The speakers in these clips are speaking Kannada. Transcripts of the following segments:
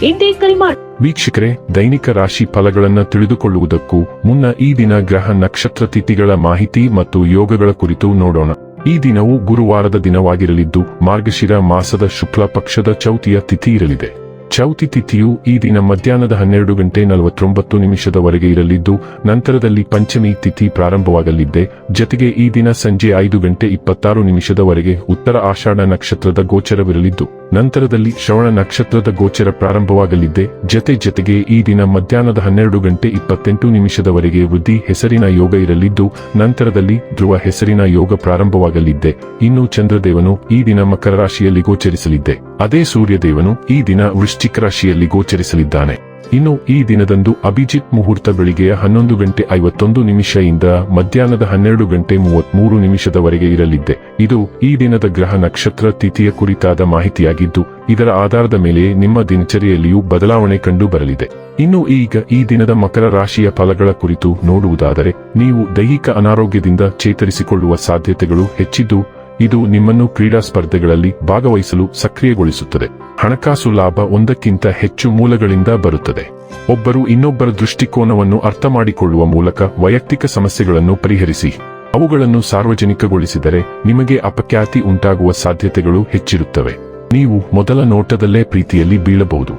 ಹಿಂದೆ ಕರೆ ಮಾಡಿ. ವೀಕ್ಷಕರೇ, ದೈನಿಕ ರಾಶಿ ಫಲಗಳನ್ನು ತಿಳಿದುಕೊಳ್ಳುವುದಕ್ಕೂ ಮುನ್ನ ಈ ದಿನ ಗ್ರಹ ನಕ್ಷತ್ರ ತಿಥಿಗಳ ಮಾಹಿತಿ ಮತ್ತು ಯೋಗಗಳ ಕುರಿತು ನೋಡೋಣ. ಈ ದಿನವು ಗುರುವಾರದ ದಿನವಾಗಿರಲಿದ್ದು, ಮಾರ್ಗಶಿರ ಮಾಸದ ಶುಕ್ಲ ಪಕ್ಷದ ಚೌತಿಯ ತಿಥಿ ಇರಲಿದೆ. ಚೌತಿ ತಿಥಿಯು ಈ ದಿನ ಮಧ್ಯಾಹ್ನದ ಹನ್ನೆರಡು ಗಂಟೆ ನಲವತ್ತೊಂಬತ್ತು ನಿಮಿಷದವರೆಗೆ ಇರಲಿದ್ದು, ನಂತರದಲ್ಲಿ ಪಂಚಮಿ ತಿಥಿ ಪ್ರಾರಂಭವಾಗಲಿದ್ದೆ. ಜತೆಗೆ ಈ ದಿನ ಸಂಜೆ ಐದು ಗಂಟೆ ಇಪ್ಪತ್ತಾರು ನಿಮಿಷದವರೆಗೆ ಉತ್ತರ ಆಷಾಢ ನಕ್ಷತ್ರದ ಗೋಚರವಿರಲಿದ್ದು. ನಂತರದಲ್ಲಿ ಶ್ರವಣ ನಕ್ಷತ್ರದ ಗೋಚರ ಪ್ರಾರಂಭವಾಗಲಿದ್ದೆ ಜತೆ ಜತೆಗೆ ಈ ದಿನ ಮಧ್ಯಾಹ್ನದ ಹನ್ನೆರಡು ಗಂಟೆ ಇಪ್ಪತ್ತೆಂಟು ನಿಮಿಷದವರೆಗೆ ವೃದ್ಧಿ ಹೆಸರಿನ ಯೋಗ ಇರಲಿದ್ದು, ನಂತರದಲ್ಲಿ ಧ್ರುವ ಹೆಸರಿನ ಯೋಗ ಪ್ರಾರಂಭವಾಗಲಿದ್ದೆ ಇನ್ನು ಚಂದ್ರದೇವನು ಈ ದಿನ ಮಕರ ರಾಶಿಯಲ್ಲಿ ಗೋಚರಿಸಲಿದ್ದೆ ಅದೇ ಸೂರ್ಯದೇವನು ಈ ದಿನ ವೃಶ್ಚಿಕ ರಾಶಿಯಲ್ಲಿ ಗೋಚರಿಸಲಿದ್ದಾನೆ. ಇನ್ನು ಈ ದಿನದಂದು ಅಭಿಜಿತ್ ಮುಹೂರ್ತ ಬೆಳಿಗ್ಗೆಯ ಹನ್ನೊಂದು ಗಂಟೆ ಐವತ್ತೊಂದು ಇಂದ ಮಧ್ಯಾಹ್ನದ ಹನ್ನೆರಡು ಗಂಟೆ ಮೂವತ್ಮೂರು ನಿಮಿಷದವರೆಗೆ ಇರಲಿದ್ದೆ. ಇದು ಈ ದಿನದ ಗ್ರಹ ನಕ್ಷತ್ರ ತಿಥಿಯ ಕುರಿತಾದ ಮಾಹಿತಿಯಾಗಿದ್ದು, ಇದರ ಆಧಾರದ ಮೇಲೆ ನಿಮ್ಮ ದಿನಚರಿಯಲ್ಲಿಯೂ ಬದಲಾವಣೆ ಕಂಡು ಬರಲಿದೆ. ಇನ್ನು ಈಗ ಈ ದಿನದ ಮಕರ ರಾಶಿಯ ಫಲಗಳ ಕುರಿತು ನೋಡುವುದಾದರೆ, ನೀವು ದೈಹಿಕ ಅನಾರೋಗ್ಯದಿಂದ ಚೇತರಿಸಿಕೊಳ್ಳುವ ಸಾಧ್ಯತೆಗಳು ಹೆಚ್ಚಿದ್ದು, ಇದು ನಿಮ್ಮನ್ನು ಕ್ರೀಡಾ ಸ್ಪರ್ಧೆಗಳಲ್ಲಿ ಭಾಗವಹಿಸಲು ಸಕ್ರಿಯಗೊಳಿಸುತ್ತದೆ. ಹಣಕಾಸು ಲಾಭ ಒಂದಕ್ಕಿಂತ ಹೆಚ್ಚು ಮೂಲಗಳಿಂದ ಬರುತ್ತದೆ. ಒಬ್ಬರು ಇನ್ನೊಬ್ಬರ ದೃಷ್ಟಿಕೋನವನ್ನು ಅರ್ಥ ಮಾಡಿಕೊಳ್ಳುವ ಮೂಲಕ ವೈಯಕ್ತಿಕ ಸಮಸ್ಯೆಗಳನ್ನು ಪರಿಹರಿಸಿ, ಅವುಗಳನ್ನು ಸಾರ್ವಜನಿಕಗೊಳಿಸಿದರೆ ನಿಮಗೆ ಅಪಖ್ಯಾತಿ ಉಂಟಾಗುವ ಸಾಧ್ಯತೆಗಳು ಹೆಚ್ಚಿರುತ್ತವೆ. ನೀವು ಮೊದಲ ನೋಟದಲ್ಲೇ ಪ್ರೀತಿಯಲ್ಲಿ ಬೀಳಬಹುದು.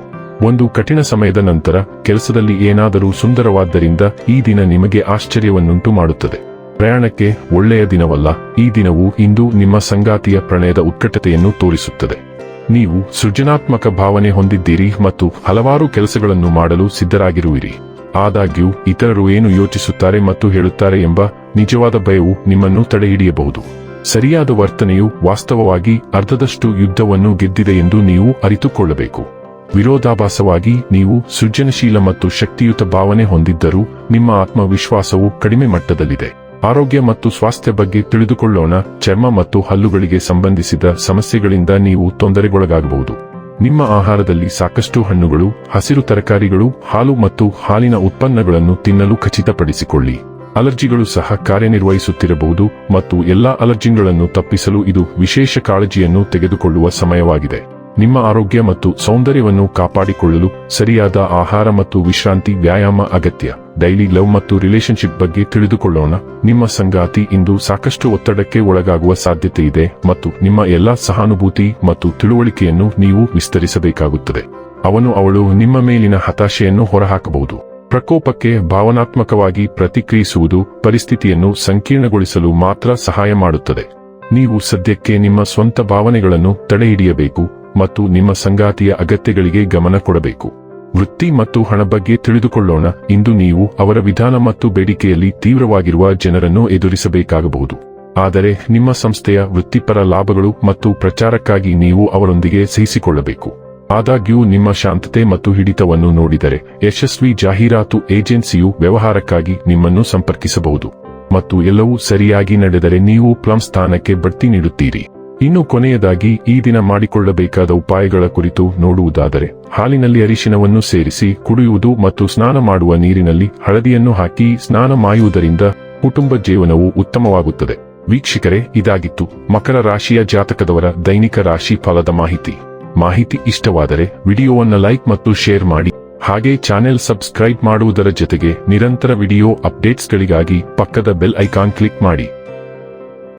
ಒಂದು ಕಠಿಣ ಸಮಯದ ನಂತರ ಕೆಲಸದಲ್ಲಿ ಏನಾದರೂ ಸುಂದರವಾದ್ದರಿಂದ ಈ ದಿನ ನಿಮಗೆ ಆಶ್ಚರ್ಯವನ್ನುಂಟು ಮಾಡುತ್ತದೆ. ಪ್ರಯಾಣಕ್ಕೆ ಒಳ್ಳೆಯ ದಿನವಲ್ಲ, ಈ ದಿನವು ಇಂದು ನಿಮ್ಮ ಸಂಗಾತಿಯ ಪ್ರಣಯದ ಉತ್ಕಟತೆಯನ್ನು ತೋರಿಸುತ್ತದೆ. ನೀವು ಸೃಜನಾತ್ಮಕ ಭಾವನೆ ಹೊಂದಿದ್ದೀರಿ ಮತ್ತು ಹಲವಾರು ಕೆಲಸಗಳನ್ನು ಮಾಡಲು ಸಿದ್ಧರಾಗಿರುವಿರಿ. ಆದಾಗ್ಯೂ, ಇತರರು ಏನು ಯೋಚಿಸುತ್ತಾರೆ ಮತ್ತು ಹೇಳುತ್ತಾರೆ ಎಂಬ ನಿಜವಾದ ಭಯವು ನಿಮ್ಮನ್ನು ತಡೆಹಿಡಿಯಬಹುದು. ಸರಿಯಾದ ವರ್ತನೆಯು ವಾಸ್ತವವಾಗಿ ಅರ್ಧದಷ್ಟು ಯುದ್ಧವನ್ನು ಗೆದ್ದಿದೆ ಎಂದು ನೀವು ಅರಿತುಕೊಳ್ಳಬೇಕು. ವಿರೋಧಾಭಾಸವಾಗಿ ನೀವು ಸೃಜನಶೀಲ ಮತ್ತು ಶಕ್ತಿಯುತ ಭಾವನೆ ಹೊಂದಿದ್ದರೂ ನಿಮ್ಮ ಆತ್ಮವಿಶ್ವಾಸವು ಕಡಿಮೆ ಮಟ್ಟದಲ್ಲಿದೆ. ಆರೋಗ್ಯ ಮತ್ತು ಸ್ವಾಸ್ಥ್ಯ ಬಗ್ಗೆ ತಿಳಿದುಕೊಳ್ಳೋಣ. ಚರ್ಮ ಮತ್ತು ಹಲ್ಲುಗಳಿಗೆ ಸಂಬಂಧಿಸಿದ ಸಮಸ್ಯೆಗಳಿಂದ ನೀವು ತೊಂದರೆಗೊಳಗಾಗಬಹುದು. ನಿಮ್ಮ ಆಹಾರದಲ್ಲಿ ಸಾಕಷ್ಟು ಹಣ್ಣುಗಳು, ಹಸಿರು ತರಕಾರಿಗಳು, ಹಾಲು ಮತ್ತು ಹಾಲಿನ ಉತ್ಪನ್ನಗಳನ್ನು ತಿನ್ನಲು ಖಚಿತಪಡಿಸಿಕೊಳ್ಳಿ. ಅಲರ್ಜಿಗಳು ಸಹ ಕಾರ್ಯನಿರ್ವಹಿಸುತ್ತಿರಬಹುದು ಮತ್ತು ಎಲ್ಲಾ ಅಲರ್ಜಿಗಳನ್ನು ತಪ್ಪಿಸಲು ಇದು ವಿಶೇಷ ಕಾಳಜಿಯನ್ನು ತೆಗೆದುಕೊಳ್ಳುವ ಸಮಯವಾಗಿದೆ. ನಿಮ್ಮ ಆರೋಗ್ಯ ಮತ್ತು ಸೌಂದರ್ಯವನ್ನು ಕಾಪಾಡಿಕೊಳ್ಳಲು ಸರಿಯಾದ ಆಹಾರ ಮತ್ತು ವಿಶ್ರಾಂತಿ ವ್ಯಾಯಾಮ ಅಗತ್ಯ. ಡೈಲಿ ಲವ್ ಮತ್ತು ರಿಲೇಶನ್ಶಿಪ್ ಬಗ್ಗೆ ತಿಳಿದುಕೊಳ್ಳೋಣ. ನಿಮ್ಮ ಸಂಗಾತಿ ಇಂದು ಸಾಕಷ್ಟು ಒತ್ತಡಕ್ಕೆ ಒಳಗಾಗುವ ಸಾಧ್ಯತೆ ಇದೆ ಮತ್ತು ನಿಮ್ಮ ಎಲ್ಲಾ ಸಹಾನುಭೂತಿ ಮತ್ತು ತಿಳುವಳಿಕೆಯನ್ನು ನೀವು ವಿಸ್ತರಿಸಬೇಕಾಗುತ್ತದೆ. ಅವನು ಅವಳು ನಿಮ್ಮ ಮೇಲಿನ ಹತಾಶೆಯನ್ನು ಹೊರಹಾಕಬಹುದು. ಪ್ರಕೋಪಕ್ಕೆ ಭಾವನಾತ್ಮಕವಾಗಿ ಪ್ರತಿಕ್ರಿಯಿಸುವುದು ಪರಿಸ್ಥಿತಿಯನ್ನು ಸಂಕೀರ್ಣಗೊಳಿಸಲು ಮಾತ್ರ ಸಹಾಯ ಮಾಡುತ್ತದೆ. ನೀವು ಸದ್ಯಕ್ಕೆ ನಿಮ್ಮ ಸ್ವಂತ ಭಾವನೆಗಳನ್ನು ತಡೆಹಿಡಿಯಬೇಕು. ಮತ್ತು ನಿಮ್ಮ ಸಂಗಾತಿಯ ಅಗತ್ಯಗಳಿಗೆ ಗಮನ ಕೊಡಬೇಕು. ವೃತ್ತಿ ಮತ್ತು ಹಣ ಬಗ್ಗೆ ತಿಳಿದುಕೊಳ್ಳೋಣ. ಇಂದು ನೀವು ಅವರ ವಿಧಾನ ಮತ್ತು ಬೇಡಿಕೆಯಲ್ಲಿ ತೀವ್ರವಾಗಿರುವ ಜನರನ್ನು ಎದುರಿಸಬೇಕಾಗಬಹುದು. ಆದರೆ ನಿಮ್ಮ ಸಂಸ್ಥೆಯ ವೃತ್ತಿಪರ ಲಾಭಗಳು ಮತ್ತು ಪ್ರಚಾರಕ್ಕಾಗಿ ನೀವು ಅವರೊಂದಿಗೆ ಸಹಿಸಿಕೊಳ್ಳಬೇಕು. ಆದಾಗ್ಯೂ ನಿಮ್ಮ ಶಾಂತತೆ ಮತ್ತು ಹಿಡಿತವನ್ನು ನೋಡಿದರೆ ಯಶಸ್ವಿ ಜಾಹೀರಾತು ಏಜೆನ್ಸಿಯು ವ್ಯವಹಾರಕ್ಕಾಗಿ ನಿಮ್ಮನ್ನು ಸಂಪರ್ಕಿಸಬಹುದು. ಮತ್ತು ಎಲ್ಲವೂ ಸರಿಯಾಗಿ ನಡೆದರೆ ನೀವು ಪ್ಲಂ ಸ್ಥಾನಕ್ಕೆ ಬಡ್ತಿ ನೀಡುತ್ತೀರಿ. ಇನ್ನು ಕೊನೆಯದಾಗಿ ಈ ದಿನ ಮಾಡಿಕೊಳ್ಳಬೇಕಾದ ಉಪಾಯಗಳ ಕುರಿತು ನೋಡುವುದಾದರೆ, ಹಾಲಿನಲ್ಲಿ ಅರಿಶಿನವನ್ನು ಸೇರಿಸಿ ಕುಡಿಯುವುದು ಮತ್ತು ಸ್ನಾನ ಮಾಡುವ ನೀರಿನಲ್ಲಿ ಹಳದಿಯನ್ನು ಹಾಕಿ ಸ್ನಾನ ಮಾಡುವುದರಿಂದ ಕುಟುಂಬ ಜೀವನವು ಉತ್ತಮವಾಗುತ್ತದೆ. ವೀಕ್ಷಕರೇ, ಇದಾಗಿತ್ತು ಮಕರ ರಾಶಿಯ ಜಾತಕದವರ ದೈನಿಕ ರಾಶಿ ಫಲದ ಮಾಹಿತಿ. ಮಾಹಿತಿ ಇಷ್ಟವಾದರೆ ವಿಡಿಯೋವನ್ನು ಲೈಕ್ ಮತ್ತು ಶೇರ್ ಮಾಡಿ, ಹಾಗೆ ಚಾನೆಲ್ ಸಬ್ಸ್ಕ್ರೈಬ್ ಮಾಡುವುದರ ಜೊತೆಗೆ ನಿರಂತರ ವಿಡಿಯೋ ಅಪ್ಡೇಟ್ಸ್ಗಳಿಗಾಗಿ ಪಕ್ಕದ ಬೆಲ್ ಐಕಾನ್ ಕ್ಲಿಕ್ ಮಾಡಿ.